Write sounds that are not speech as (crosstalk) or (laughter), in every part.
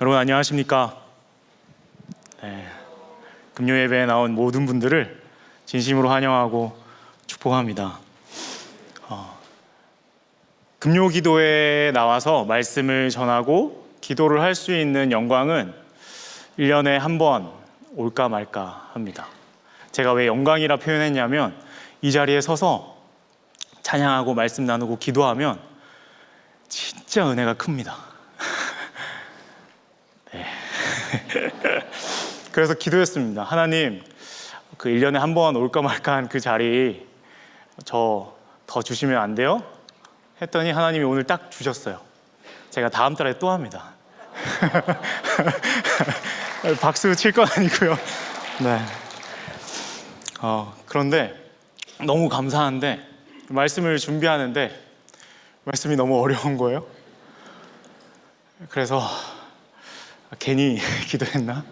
여러분 안녕하십니까? 네, 금요 예배에 나온 모든 분들을 진심으로 환영하고 축복합니다. 어, 금요 기도에 나와서 말씀을 전하고 기도를 할 수 있는 영광은 1년에 한 번 올까 말까 합니다. 제가 왜 영광이라 표현했냐면 이 자리에 서서 찬양하고 말씀 나누고 기도하면 진짜 은혜가 큽니다. 네. (laughs) 그래서 기도했습니다. 하나님, 그 1년에 한 번 올까 말까 한 그 자리 저 더 주시면 안 돼요? 했더니 하나님이 오늘 딱 주셨어요. 제가 다음 달에 또 합니다. (laughs) 박수 칠 건 아니고요. 네. 어, 그런데 너무 감사한데 말씀을 준비하는데 말씀이 너무 어려운 거예요. 그래서 괜히 (laughs) 기도했나?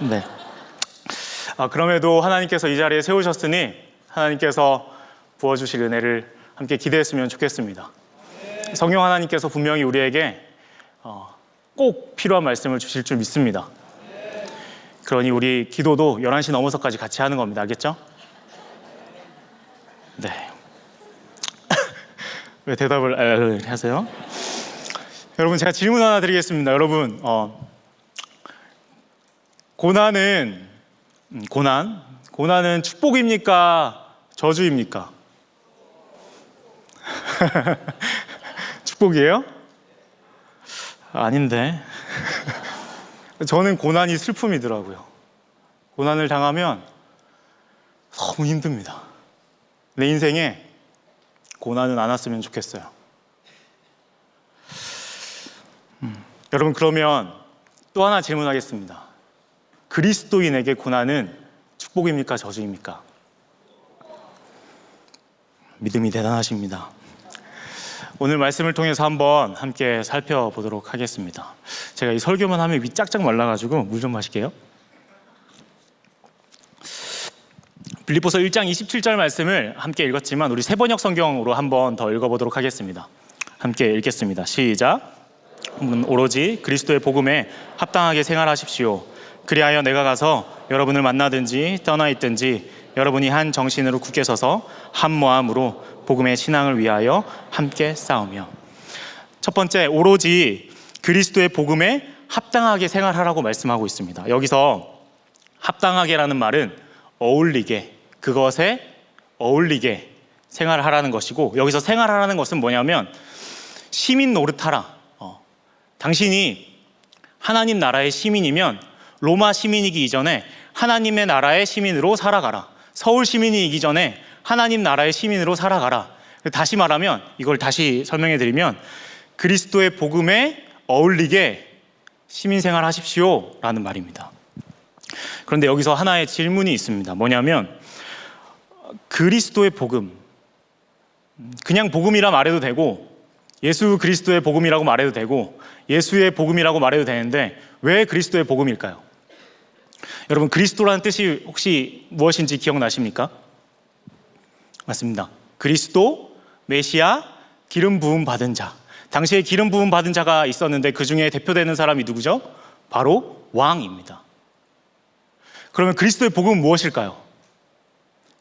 네. 아, 그럼에도 하나님께서 이 자리에 세우셨으니 하나님께서 부어주실 은혜를 함께 기대했으면 좋겠습니다. 성령 하나님께서 분명히 우리에게 어, 꼭 필요한 말씀을 주실 줄 믿습니다. 그러니 우리 기도도 11시 넘어서까지 같이 하는 겁니다. 알겠죠? 네. (laughs) 왜 대답을 알- 하세요? 여러분 제가 질문 하나 드리겠습니다. 여러분 어, 고난은 음, 고난 고난은 축복입니까 저주입니까? (laughs) 축복이에요? 아닌데. (laughs) 저는 고난이 슬픔이더라고요. 고난을 당하면 너무 힘듭니다. 내 인생에 고난은 안 왔으면 좋겠어요. 여러분 그러면 또 하나 질문하겠습니다. 그리스도인에게 고난은 축복입니까 저주입니까? 믿음이 대단하십니다. 오늘 말씀을 통해서 한번 함께 살펴보도록 하겠습니다. 제가 이 설교만 하면 위 짝짝 말라가지고 물 좀 마실게요. 빌립보서 1장 27절 말씀을 함께 읽었지만 우리 세번역 성경으로 한번 더 읽어보도록 하겠습니다. 함께 읽겠습니다. 시작. 음, 오로지 그리스도의 복음에 합당하게 생활하십시오. 그리하여 내가 가서 여러분을 만나든지 떠나 있든지 여러분이 한 정신으로 굳게 서서 한 마음으로 복음의 신앙을 위하여 함께 싸우며 첫 번째 오로지 그리스도의 복음에 합당하게 생활하라고 말씀하고 있습니다. 여기서 합당하게라는 말은 어울리게 그것에 어울리게 생활하라는 것이고 여기서 생활하라는 것은 뭐냐면 시민 노릇하라. 어, 당신이 하나님 나라의 시민이면 로마 시민이기 이전에 하나님의 나라의 시민으로 살아가라. 서울 시민이기 전에 하나님 나라의 시민으로 살아가라. 다시 말하면 이걸 다시 설명해 드리면 그리스도의 복음에 어울리게 시민 생활 하십시오. 라는 말입니다. 그런데 여기서 하나의 질문이 있습니다. 뭐냐면 그리스도의 복음 그냥 복음이라 말해도 되고 예수 그리스도의 복음이라고 말해도 되고 예수의 복음이라고 말해도 되는데 왜 그리스도의 복음일까요? 여러분 그리스도라는 뜻이 혹시 무엇인지 기억나십니까? 맞습니다. 그리스도, 메시아, 기름 부음 받은 자. 당시에 기름 부음 받은 자가 있었는데 그 중에 대표되는 사람이 누구죠? 바로 왕입니다. 그러면 그리스도의 복음은 무엇일까요?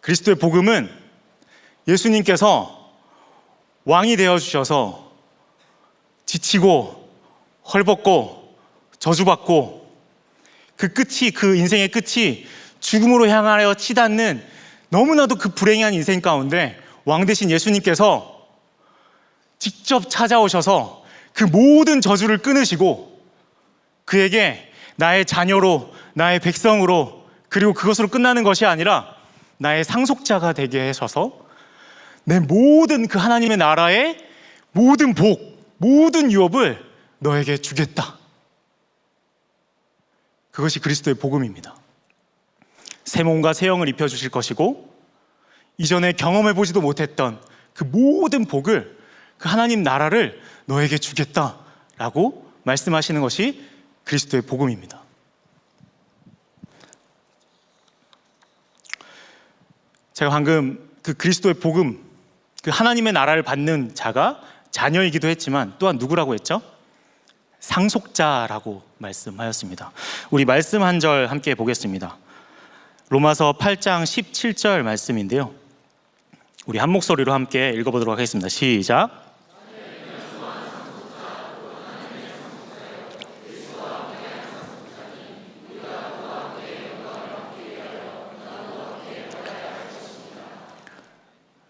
그리스도의 복음은 예수님께서 왕이 되어 주셔서 지치고 헐벗고 저주받고 그 끝이 그 인생의 끝이 죽음으로 향하여 치닫는 너무나도 그 불행한 인생 가운데 왕 대신 예수님께서 직접 찾아오셔서 그 모든 저주를 끊으시고 그에게 나의 자녀로 나의 백성으로 그리고 그것으로 끝나는 것이 아니라 나의 상속자가 되게 하셔서 내 모든 그 하나님의 나라의 모든 복, 모든 유업을 너에게 주겠다. 그것이 그리스도의 복음입니다. 새 몸과 새 영을 입혀 주실 것이고 이전에 경험해 보지도 못했던 그 모든 복을 그 하나님 나라를 너에게 주겠다라고 말씀하시는 것이 그리스도의 복음입니다. 제가 방금 그 그리스도의 복음, 그 하나님의 나라를 받는 자가 자녀이기도 했지만 또한 누구라고 했죠? 상속자라고 말씀하였습니다. 우리 말씀 한 절 함께 보겠습니다. 로마서 8장 17절 말씀인데요. 우리 한 목소리로 함께 읽어보도록 하겠습니다. 시작.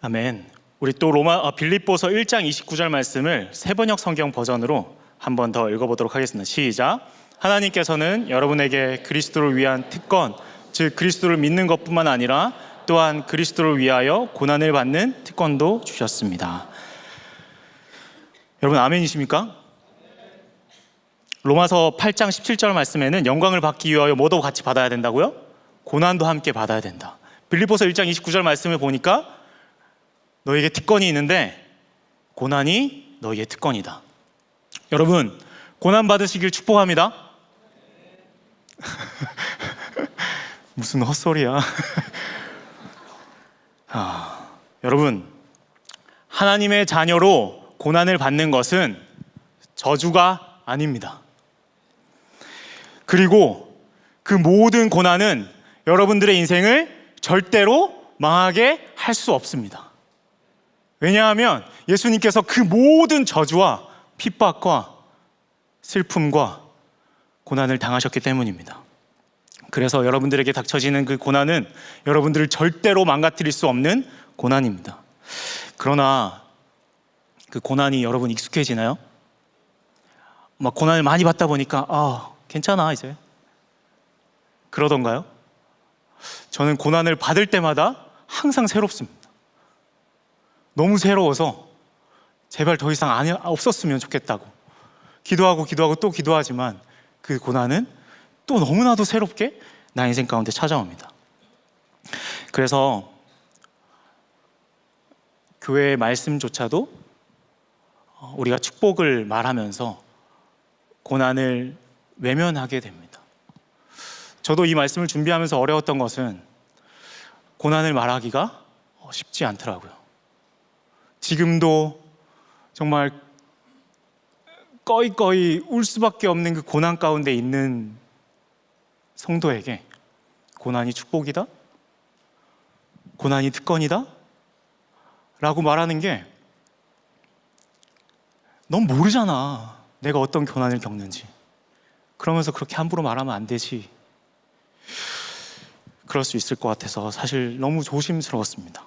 아멘. 우리 또 로마 아, 빌립보서 1장 29절 말씀을 세번역 성경 버전으로 한 번 더 읽어보도록 하겠습니다. 시작. 하나님께서는 여러분에게 그리스도를 위한 특권, 즉 그리스도를 믿는 것뿐만 아니라 또한 그리스도를 위하여 고난을 받는 특권도 주셨습니다. 여러분 아멘이십니까? 로마서 8장 17절 말씀에는 영광을 받기 위하여 뭐도 같이 받아야 된다고요? 고난도 함께 받아야 된다. 빌립보서 1장 29절 말씀을 보니까 너에게 특권이 있는데 고난이 너에게 특권이다. 여러분, 고난 받으시길 축복합니다. (laughs) 무슨 헛소리야. (laughs) 아, 여러분, 하나님의 자녀로 고난을 받는 것은 저주가 아닙니다. 그리고 그 모든 고난은 여러분들의 인생을 절대로 망하게 할 수 없습니다. 왜냐하면 예수님께서 그 모든 저주와 핍박과 슬픔과 고난을 당하셨기 때문입니다. 그래서 여러분들에게 닥쳐지는 그 고난은 여러분들을 절대로 망가뜨릴 수 없는 고난입니다. 그러나 그 고난이 여러분 익숙해지나요? 막 고난을 많이 받다 보니까 아, 괜찮아 이제. 그러던가요? 저는 고난을 받을 때마다 항상 새롭습니다. 너무 새로워서 제발 더 이상 안, 없었으면 좋겠다고 기도하고 기도하고 또 기도하지만 그 고난은 또 너무나도 새롭게 나 인생 가운데 찾아옵니다. 그래서 교회의 말씀조차도 우리가 축복을 말하면서 고난을 외면하게 됩니다. 저도 이 말씀을 준비하면서 어려웠던 것은 고난을 말하기가 쉽지 않더라고요. 지금도 정말 꺼이꺼이 울 수밖에 없는 그 고난 가운데 있는 성도에게 고난이 축복이다? 고난이 특권이다? 라고 말하는 게 넌 모르잖아. 내가 어떤 고난을 겪는지. 그러면서 그렇게 함부로 말하면 안 되지. 그럴 수 있을 것 같아서 사실 너무 조심스러웠습니다.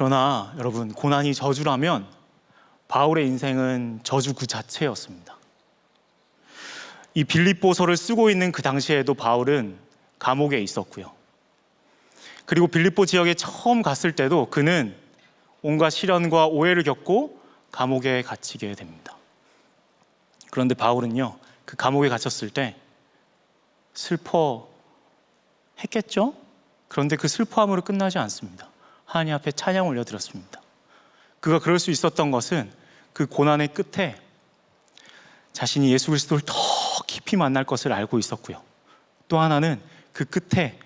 그러나 여러분, 고난이 저주라면 바울의 인생은 저주 그 자체였습니다. 이 빌립보서를 쓰고 있는 그 당시에도 바울은 감옥에 있었고요. 그리고 빌립보 지역에 처음 갔을 때도 그는 온갖 시련과 오해를 겪고 감옥에 갇히게 됩니다. 그런데 바울은요, 그 감옥에 갇혔을 때 슬퍼 했겠죠? 그런데 그 슬퍼함으로 끝나지 않습니다. 하나님 앞에 찬양 올려드렸습니다. 그가 그럴 수 있었던 것은 그 고난의 끝에 자신이 예수 그리스도를 더 깊이 만날 것을 알고 있었고요. 또 하나는 그 끝에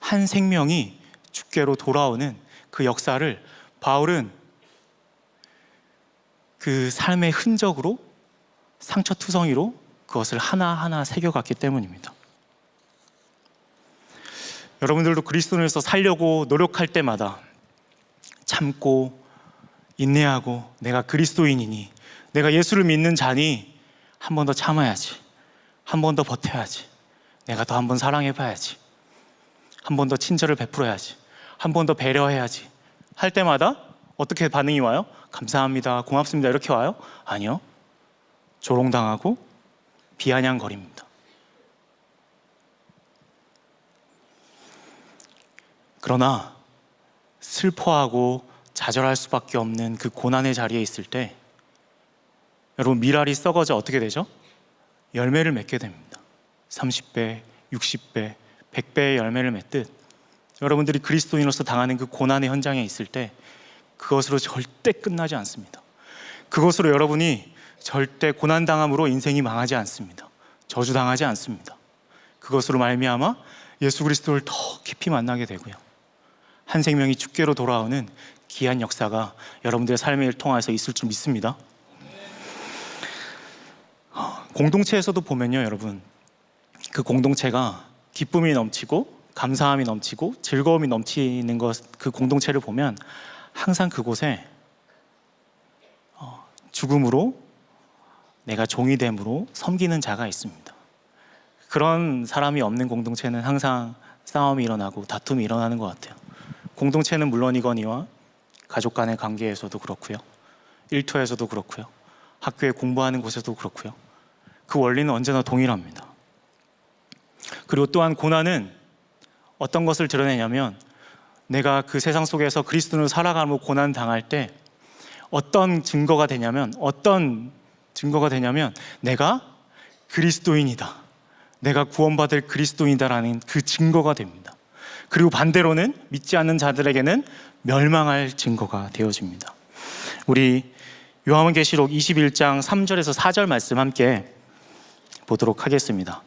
한 생명이 주께로 돌아오는 그 역사를 바울은 그 삶의 흔적으로 상처투성이로 그것을 하나하나 새겨갔기 때문입니다. 여러분들도 그리스도인에서 살려고 노력할 때마다 참고 인내하고 내가 그리스도인이니 내가 예수를 믿는 자니 한 번 더 참아야지. 한 번 더 버텨야지. 내가 더 한 번 사랑해 봐야지. 한 번 더 친절을 베풀어야지. 한 번 더 배려해야지. 할 때마다 어떻게 반응이 와요? 감사합니다. 고맙습니다. 이렇게 와요? 아니요. 조롱당하고 비아냥거립니다. 그러나 슬퍼하고 좌절할 수밖에 없는 그 고난의 자리에 있을 때 여러분 미랄이 썩어져 어떻게 되죠? 열매를 맺게 됩니다. 30배, 60배, 100배의 열매를 맺듯 여러분들이 그리스도인으로서 당하는 그 고난의 현장에 있을 때 그것으로 절대 끝나지 않습니다. 그것으로 여러분이 절대 고난 당함으로 인생이 망하지 않습니다. 저주 당하지 않습니다. 그것으로 말미암아 예수 그리스도를 더 깊이 만나게 되고요. 한 생명이 주께로 돌아오는 귀한 역사가 여러분들의 삶을 통해서 있을 줄 믿습니다. 어, 공동체에서도 보면요, 여러분. 그 공동체가 기쁨이 넘치고 감사함이 넘치고 즐거움이 넘치는 것, 그 공동체를 보면 항상 그곳에 어, 죽음으로 내가 종이 됨으로 섬기는 자가 있습니다. 그런 사람이 없는 공동체는 항상 싸움이 일어나고 다툼이 일어나는 것 같아요. 공동체는 물론이거니와 가족 간의 관계에서도 그렇고요. 일터에서도 그렇고요. 학교에 공부하는 곳에서도 그렇고요. 그 원리는 언제나 동일합니다. 그리고 또한 고난은 어떤 것을 드러내냐면 내가 그 세상 속에서 그리스도로 살아가고 고난 당할 때 어떤 증거가 되냐면 어떤 증거가 되냐면 내가 그리스도인이다. 내가 구원받을 그리스도인이다라는 그 증거가 됩니다. 그리고 반대로는 믿지 않는 자들에게는 멸망할 증거가 되어집니다. 우리 요한계시록 21장 3절에서 4절 말씀 함께 보도록 하겠습니다.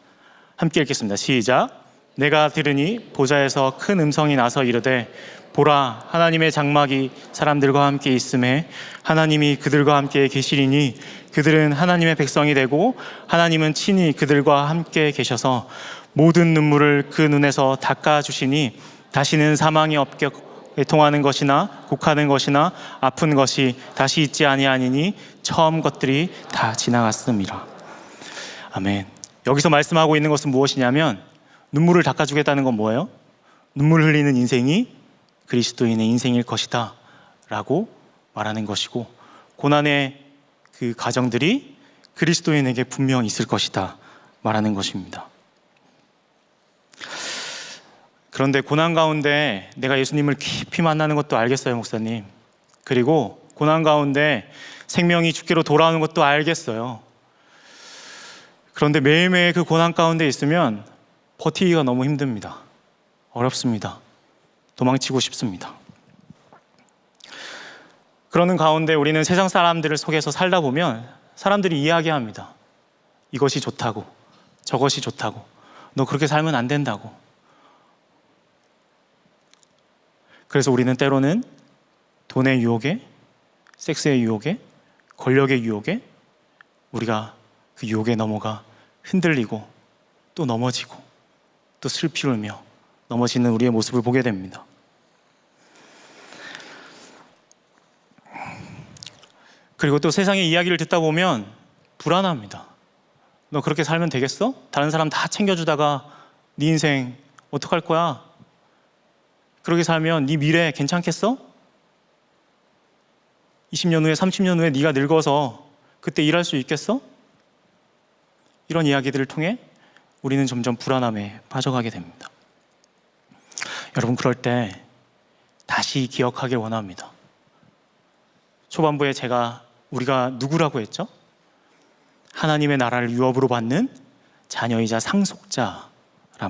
함께 읽겠습니다. 시작. 내가 들으니 보좌에서 큰 음성이 나서 이르되 보라 하나님의 장막이 사람들과 함께 있음에 하나님이 그들과 함께 계시리니 그들은 하나님의 백성이 되고 하나님은 친히 그들과 함께 계셔서 모든 눈물을 그 눈에서 닦아 주시니 다시는 사망이 없게 통하는 것이나 곡하는 것이나 아픈 것이 다시 있지 아니하니니 처음 것들이 다 지나갔음이라. 아멘. 여기서 말씀하고 있는 것은 무엇이냐면 눈물을 닦아 주겠다는 건 뭐예요? 눈물 흘리는 인생이 그리스도인의 인생일 것이다 라고 말하는 것이고 고난의 그 가정들이 그리스도인에게 분명 있을 것이다 말하는 것입니다. 그런데 고난 가운데 내가 예수님을 깊이 만나는 것도 알겠어요, 목사님. 그리고 고난 가운데 생명이 죽기로 돌아오는 것도 알겠어요. 그런데 매일매일 그 고난 가운데 있으면 버티기가 너무 힘듭니다. 어렵습니다. 도망치고 싶습니다. 그러는 가운데 우리는 세상 사람들을 속에서 살다 보면 사람들이 이야기합니다. 이것이 좋다고, 저것이 좋다고, 너 그렇게 살면 안 된다고. 그래서 우리는 때로는 돈의 유혹에, 섹스의 유혹에, 권력의 유혹에 우리가 그 유혹에 넘어가 흔들리고 또 넘어지고 또 슬피 울며 넘어지는 우리의 모습을 보게 됩니다. 그리고 또 세상의 이야기를 듣다 보면 불안합니다. 너 그렇게 살면 되겠어? 다른 사람 다 챙겨주다가 네 인생 어떡할 거야? 그렇게 살면 네 미래 괜찮겠어? 20년 후에 30년 후에 네가 늙어서 그때 일할 수 있겠어? 이런 이야기들을 통해 우리는 점점 불안함에 빠져가게 됩니다. 여러분 그럴 때 다시 기억하길 원합니다. 초반부에 제가 우리가 누구라고 했죠? 하나님의 나라를 유업으로 받는 자녀이자 상속자라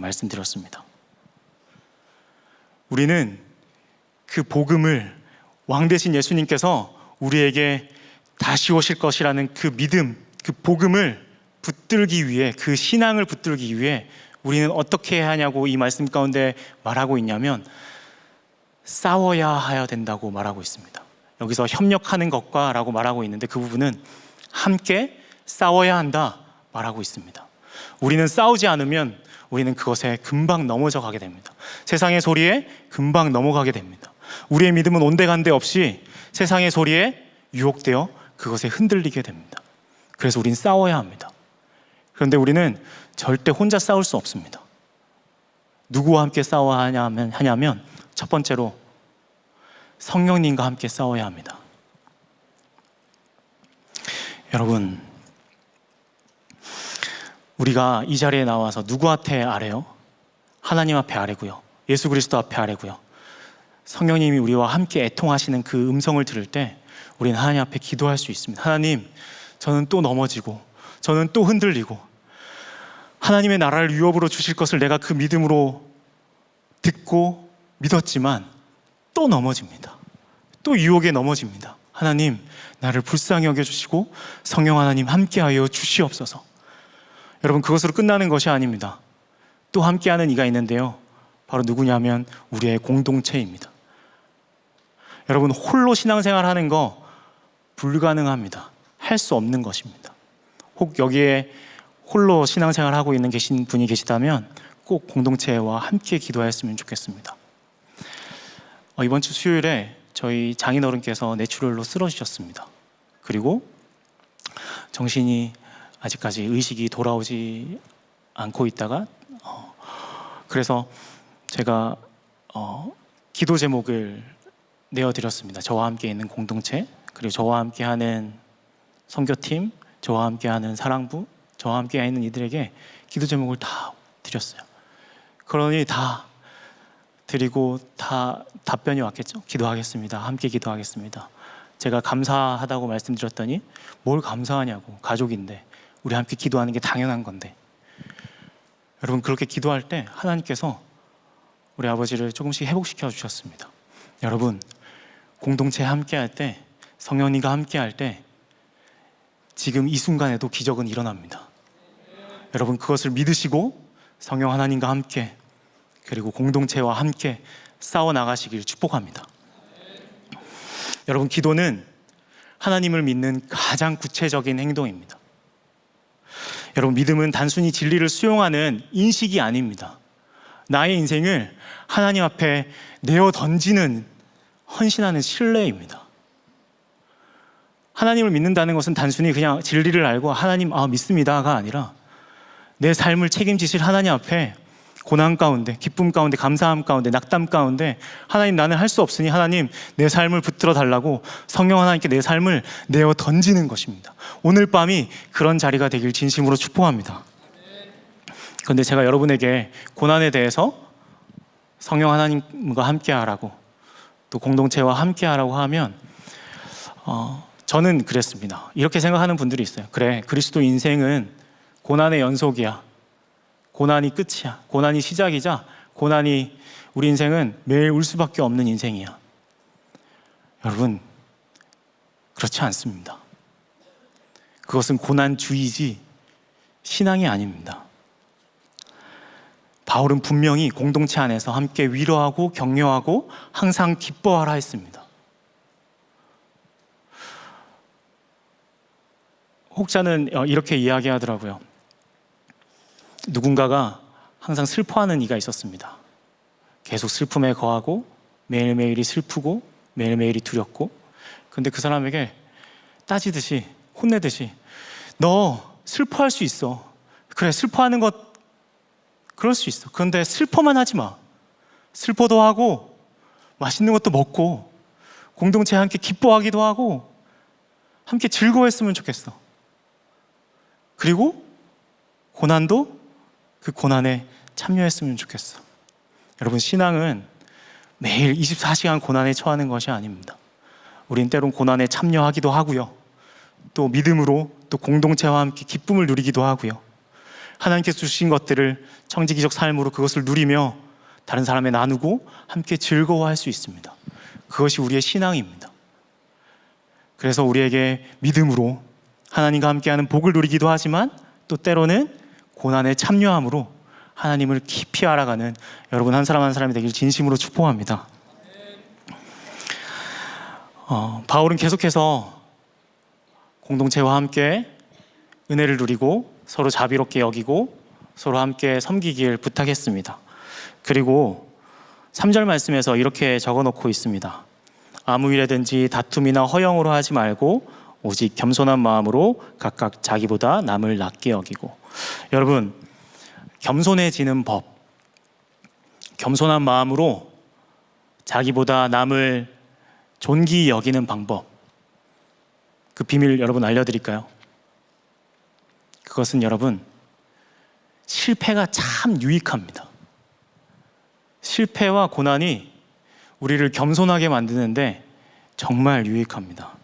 말씀드렸습니다. 우리는 그 복음을 왕 대신 예수님께서 우리에게 다시 오실 것이라는 그 믿음, 그 복음을 붙들기 위해 그 신앙을 붙들기 위해 우리는 어떻게 해야 하냐고 이 말씀 가운데 말하고 있냐면 싸워야 해야 된다고 말하고 있습니다. 여기서 협력하는 것과라고 말하고 있는데 그 부분은 함께 싸워야 한다 말하고 있습니다. 우리는 싸우지 않으면 우리는 그것에 금방 넘어져 가게 됩니다. 세상의 소리에 금방 넘어가게 됩니다. 우리의 믿음은 온데간데 없이 세상의 소리에 유혹되어 그것에 흔들리게 됩니다. 그래서 우리는 싸워야 합니다. 그런데 우리는 절대 혼자 싸울 수 없습니다. 누구와 함께 싸워야 하냐면, 하냐면 첫 번째로 성령님과 함께 싸워야 합니다. 여러분, 우리가 이 자리에 나와서 누구한테 아래요? 하나님 앞에 아래고요. 예수 그리스도 앞에 아래고요. 성령님이 우리와 함께 애통하시는 그 음성을 들을 때 우리는 하나님 앞에 기도할 수 있습니다. 하나님, 저는 또 넘어지고, 저는 또 흔들리고, 하나님의 나라를 유업으로 주실 것을 내가 그 믿음으로 듣고 믿었지만 또 넘어집니다. 또 유혹에 넘어집니다. 하나님, 나를 불쌍히 여겨 주시고 성령 하나님 함께하여 주시옵소서. 여러분, 그것으로 끝나는 것이 아닙니다. 또 함께하는 이가 있는데요. 바로 누구냐면 우리의 공동체입니다. 여러분 홀로 신앙생활 하는 거 불가능합니다. 할 수 없는 것입니다. 혹 여기에 홀로 신앙생활 하고 있는 계신 분이 계시다면 꼭 공동체와 함께 기도하였으면 좋겠습니다. 어, 이번 주 수요일에 저희 장인어른께서 뇌출혈로 쓰러지셨습니다. 그리고 정신이 아직까지 의식이 돌아오지 않고 있다가 어, 그래서 제가 어, 기도 제목을 내어드렸습니다. 저와 함께 있는 공동체 그리고 저와 함께하는 선교팀, 저와 함께하는 사랑부, 저와 함께 있는 이들에게 기도 제목을 다 드렸어요. 그러니 다 드리고 다 답변이 왔겠죠. 기도하겠습니다. 함께 기도하겠습니다. 제가 감사하다고 말씀드렸더니 뭘 감사하냐고 가족인데 우리 함께 기도하는 게 당연한 건데 여러분 그렇게 기도할 때 하나님께서 우리 아버지를 조금씩 회복시켜 주셨습니다. 여러분 공동체 함께 할 때 성령님과 함께 할 때 지금 이 순간에도 기적은 일어납니다. 여러분 그것을 믿으시고 성령 하나님과 함께 그리고 공동체와 함께 싸워 나가시길 축복합니다. 여러분 기도는 하나님을 믿는 가장 구체적인 행동입니다. 여러분 믿음은 단순히 진리를 수용하는 인식이 아닙니다. 나의 인생을 하나님 앞에 내어 던지는 헌신하는 신뢰입니다. 하나님을 믿는다는 것은 단순히 그냥 진리를 알고 하나님 아 믿습니다가 아니라 내 삶을 책임지실 하나님 앞에 고난 가운데, 기쁨 가운데, 감사함 가운데, 낙담 가운데 하나님 나는 할 수 없으니 하나님 내 삶을 붙들어 달라고 성령 하나님께 내 삶을 내어 던지는 것입니다. 오늘 밤이 그런 자리가 되길 진심으로 축복합니다. 그런데 제가 여러분에게 고난에 대해서 성령 하나님과 함께 하라고 또 공동체와 함께 하라고 하면 어, 저는 그랬습니다. 이렇게 생각하는 분들이 있어요. 그래, 그리스도 인생은 고난의 연속이야. 고난이 끝이야. 고난이 시작이자 고난이 우리 인생은 매일 울 수밖에 없는 인생이야. 여러분, 그렇지 않습니다. 그것은 고난주의지 신앙이 아닙니다. 바울은 분명히 공동체 안에서 함께 위로하고 격려하고 항상 기뻐하라 했습니다. 혹자는 어, 이렇게 이야기하더라고요. 누군가가 항상 슬퍼하는 이가 있었습니다. 계속 슬픔에 거하고 매일매일이 슬프고 매일매일이 두렵고 근데 그 사람에게 따지듯이 혼내듯이 너 슬퍼할 수 있어. 그래 슬퍼하는 것 그럴 수 있어. 그런데 슬퍼만 하지 마. 슬퍼도 하고 맛있는 것도 먹고 공동체에 함께 기뻐하기도 하고 함께 즐거워했으면 좋겠어. 그리고 고난도 그 고난에 참여했으면 좋겠어. 여러분, 신앙은 매일 24시간 고난에 처하는 것이 아닙니다. 우린 때론 고난에 참여하기도 하고요. 또 믿음으로 또 공동체와 함께 기쁨을 누리기도 하고요. 하나님께서 주신 것들을 청지기적 삶으로 그것을 누리며 다른 사람에 나누고 함께 즐거워할 수 있습니다. 그것이 우리의 신앙입니다. 그래서 우리에게 믿음으로 하나님과 함께하는 복을 누리기도 하지만 또 때로는 고난에 참여함으로 하나님을 깊이 알아가는 여러분 한 사람 한 사람이 되길 진심으로 축복합니다. 어, 바울은 계속해서 공동체와 함께 은혜를 누리고 서로 자비롭게 여기고 서로 함께 섬기길 부탁했습니다. 그리고 3절 말씀에서 이렇게 적어 놓고 있습니다. 아무 일에든지 다툼이나 허영으로 하지 말고 오직 겸손한 마음으로 각각 자기보다 남을 낮게 여기고 여러분 겸손해지는 법 겸손한 마음으로 자기보다 남을 존귀 여기는 방법 그 비밀 여러분 알려드릴까요? 그것은 여러분 실패가 참 유익합니다. 실패와 고난이 우리를 겸손하게 만드는데 정말 유익합니다.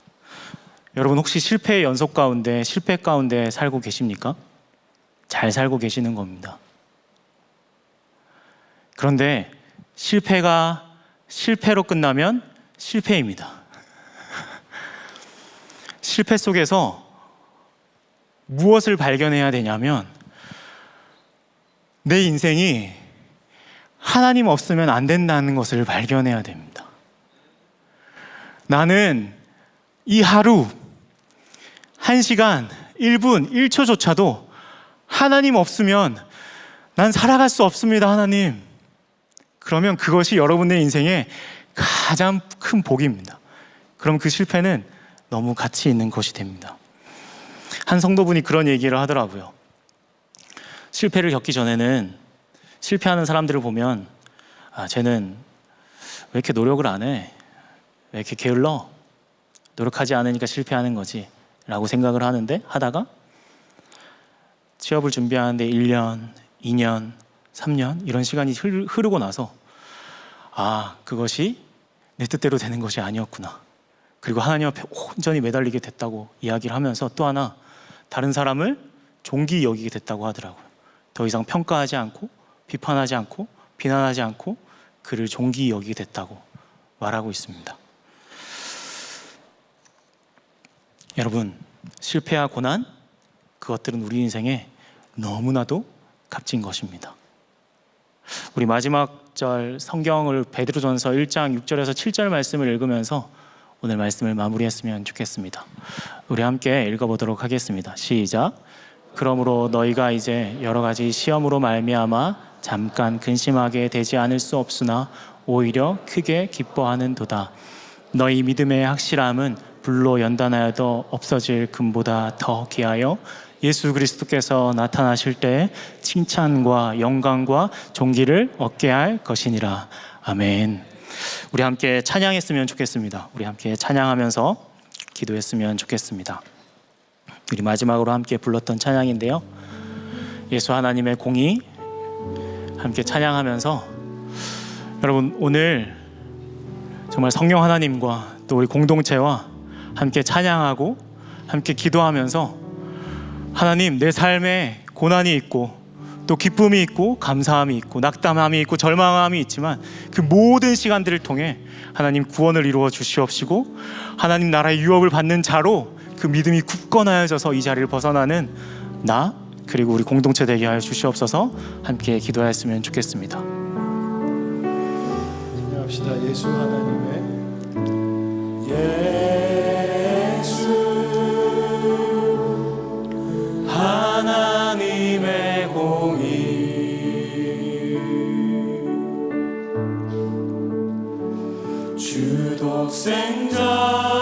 여러분 혹시 실패의 연속 가운데 실패 가운데 살고 계십니까? 잘 살고 계시는 겁니다. 그런데 실패가 실패로 끝나면 실패입니다. (laughs) 실패 속에서 무엇을 발견해야 되냐면 내 인생이 하나님 없으면 안 된다는 것을 발견해야 됩니다. 나는 이 하루, 한 시간, 1분, 1초조차도 하나님 없으면 난 살아갈 수 없습니다, 하나님. 그러면 그것이 여러분의 인생의 가장 큰 복입니다. 그럼 그 실패는 너무 가치 있는 것이 됩니다. 한 성도분이 그런 얘기를 하더라고요. 실패를 겪기 전에는 실패하는 사람들을 보면 아, 쟤는 왜 이렇게 노력을 안 해? 왜 이렇게 게을러? 노력하지 않으니까 실패하는 거지. 라고 생각을 하는데 하다가 취업을 준비하는데 1년, 2년, 3년 이런 시간이 흐르- 흐르고 나서 아, 그것이 내 뜻대로 되는 것이 아니었구나. 그리고 하나님 앞에 온전히 매달리게 됐다고 이야기를 하면서 또 하나 다른 사람을 종기 여기게 됐다고 하더라고요. 더 이상 평가하지 않고 비판하지 않고 비난하지 않고 그를 종기 여기게 됐다고 말하고 있습니다. 여러분, 실패와 고난 그것들은 우리 인생에 너무나도 값진 것입니다. 우리 마지막 절 성경을 베드로전서 1장 6절에서 7절 말씀을 읽으면서 오늘 말씀을 마무리했으면 좋겠습니다. 우리 함께 읽어보도록 하겠습니다. 시작. 그러므로 너희가 이제 여러 가지 시험으로 말미암아 잠깐 근심하게 되지 않을 수 없으나 오히려 크게 기뻐하는도다. 너희 믿음의 확실함은 불로 연단하여도 없어질 금보다 더 귀하여 예수 그리스도께서 나타나실 때 칭찬과 영광과 존귀를 얻게 할 것이니라. 아멘. 우리 함께 찬양했으면 좋겠습니다. 우리 함께 찬양하면서 기도했으면 좋겠습니다. 우리 마지막으로 함께 불렀던 찬양인데요. 예수 하나님의 공의 함께 찬양하면서 여러분 오늘 정말 성령 하나님과 또 우리 공동체와 함께 찬양하고 함께 기도하면서 하나님 내 삶에 고난이 있고 또 기쁨이 있고 감사함이 있고 낙담함이 있고 절망함이 있지만 그 모든 시간들을 통해 하나님 구원을 이루어 주시옵시고 하나님 나라의 유업을 받는 자로 그 믿음이 굳건하여져서 이 자리를 벗어나는 나 그리고 우리 공동체 되게 하여 주시옵소서. 함께 기도하였으면 좋겠습니다. 합시다. 예수 하나님의 하 주독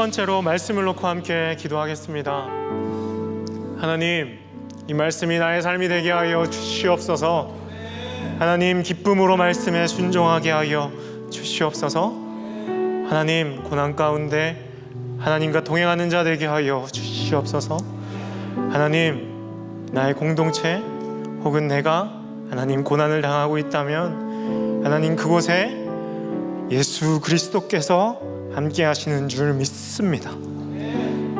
번째로 말씀을 놓고 함께 기도하겠습니다. 하나님, 이 말씀이 나의 삶이 되게 하여 주시옵소서. 하나님, 기쁨으로 말씀에 순종하게 하여 주시옵소서. 하나님, 고난 가운데 하나님과 동행하는 자 되게 하여 주시옵소서. 하나님, 나의 공동체 혹은 내가 하나님 고난을 당하고 있다면 하나님 그곳에 예수 그리스도께서 함께 하시는 줄 믿습니다.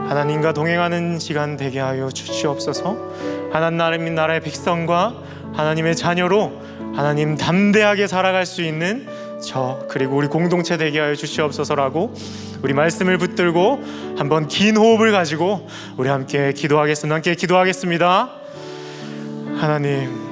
하나님과 동행하는 시간 되게 하여 주시옵소서. 하나님 나라의 백성과 하나님의 자녀로 하나님 담대하게 살아갈 수 있는 저 그리고 우리 공동체 되게 하여 주시옵소서라고 우리 말씀을 붙들고 한번 긴 호흡을 가지고 우리 함께 기도하겠습니다. 함께 기도하겠습니다. 하나님